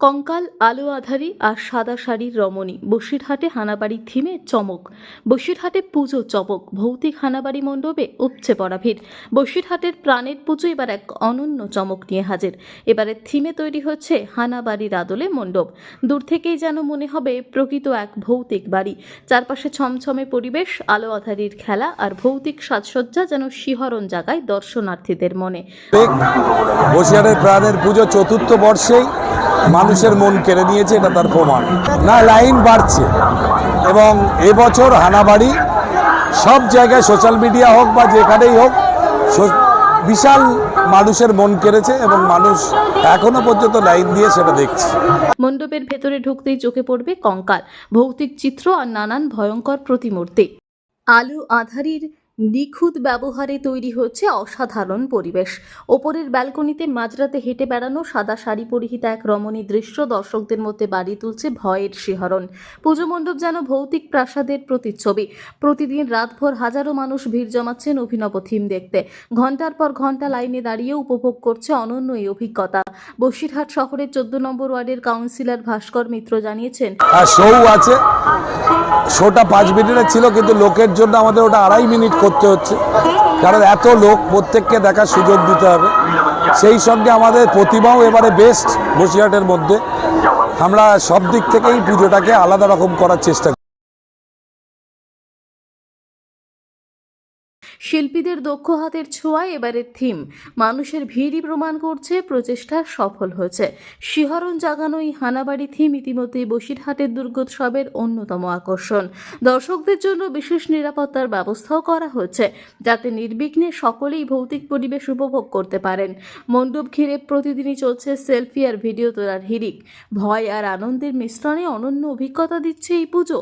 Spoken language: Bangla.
কঙ্কাল, আলো আধারি আর সাদা শাড়ির রমণী। বসিরহাটে হানাবাড়ি থিমে চমক। বসিরহাটে পুজো চমক। ভৌতিক হানাবাড়ি মণ্ডপে উপচে পড়া ভিড়। বসিরহাটের প্রাণের পুজো এবার এক অনন্য চমক নিয়ে হাজির। এবারের থিমে তৈরি হচ্ছে হানাবাড়ির আদলে মণ্ডপ। দূর থেকেই যেন মনে হবে প্রকৃত এক ভৌতিক বাড়ি। চারপাশে ছমছমে পরিবেশ, আলো আধারির খেলা আর ভৌতিক সাজসজ্জা যেন শিহরণ জাগায় দর্শনার্থীদের মনে। বসিরহাটের প্রাণের পুজো চতুর্থ বর্ষেই মানুষের মন কেড়ে নিয়েছে, এটা তার প্রমাণ। না, লাইন বাড়ছে। এবং এবছর হানাবাড়ি, সব জায়গায় সোশ্যাল মিডিয়া হোক বা যেখানেই হোক বিশাল মানুষের মন কেড়েছে এবং মানুষ এখনও পর্যন্ত লাইন দিয়ে সেটা দেখছে। মণ্ডপের ভেতরে ঢুকতেই চোখে পড়বে কঙ্কাল, ভৌতিক চিত্র আর নানান ভয়ঙ্কর প্রতিমূর্তি। আলু আধারির নিখুঁত ব্যবহারে তৈরি হচ্ছে অসাধারণ পরিবেশ। ওপরের ব্যালকনিতে মাঝরাতে হেঁটে বেড়ানো সাদা শাড়ি পরিহিতা এক রমণী দৃশ্য দর্শকদের মধ্যে বাড়ি তুলছে ভয়ের শিহরণ। পুজো মণ্ডপ যেন ভৌতিক প্রাসাদের প্রতিচ্ছবি। প্রতিদিন রাতভর হাজারো মানুষ ভিড় জমাচ্ছেন অভিনব থিম দেখতে। ঘণ্টার পর ঘণ্টা লাইনে দাঁড়িয়ে উপভোগ করছে অনন্য এই অভিজ্ঞতা। বসিরহাট শহরের চোদ্দ নম্বর ওয়ার্ডের কাউন্সিলর ভাস্কর মিত্র জানিয়েছেন আছে। শোটা পাঁচ মিনিটের ছিল, কিন্তু লোকের জন্য আমাদের ওটা আড়াই মিনিট করতে হচ্ছে। কারণ এত লোক, প্রত্যেককে দেখার সুযোগ দিতে হবে। সেই সঙ্গে আমাদের প্রতিমাও এবারে বেস্ট বসিরহাটের মধ্যে। আমরা সব দিক থেকেই পুজোটাকে আলাদা রকম করার চেষ্টা শিল্পীদের দক্ষ হাতের ছোঁয়ায় এবারের থিম। মানুষের ভিড়ই প্রমাণ করছে, প্রচেষ্টা সফল হয়েছে। শিহরণ জাগানো এই হানাবাড়ি থিম ইতিমধ্যেই বসিরহাটের দুর্গোৎসবের অন্যতম আকর্ষণ। দর্শকদের জন্য বিশেষ নিরাপত্তার ব্যবস্থাও করা হয়েছে, যাতে নির্বিঘ্নে সকলেই ভৌতিক পরিবেশ উপভোগ করতে পারেন। মণ্ডপ ঘিরে প্রতিদিনই চলছে সেলফি আর ভিডিও তোলার হিরিক ভয় আর আনন্দের মিশ্রণে অনন্য অভিজ্ঞতা দিচ্ছে এই পুজো।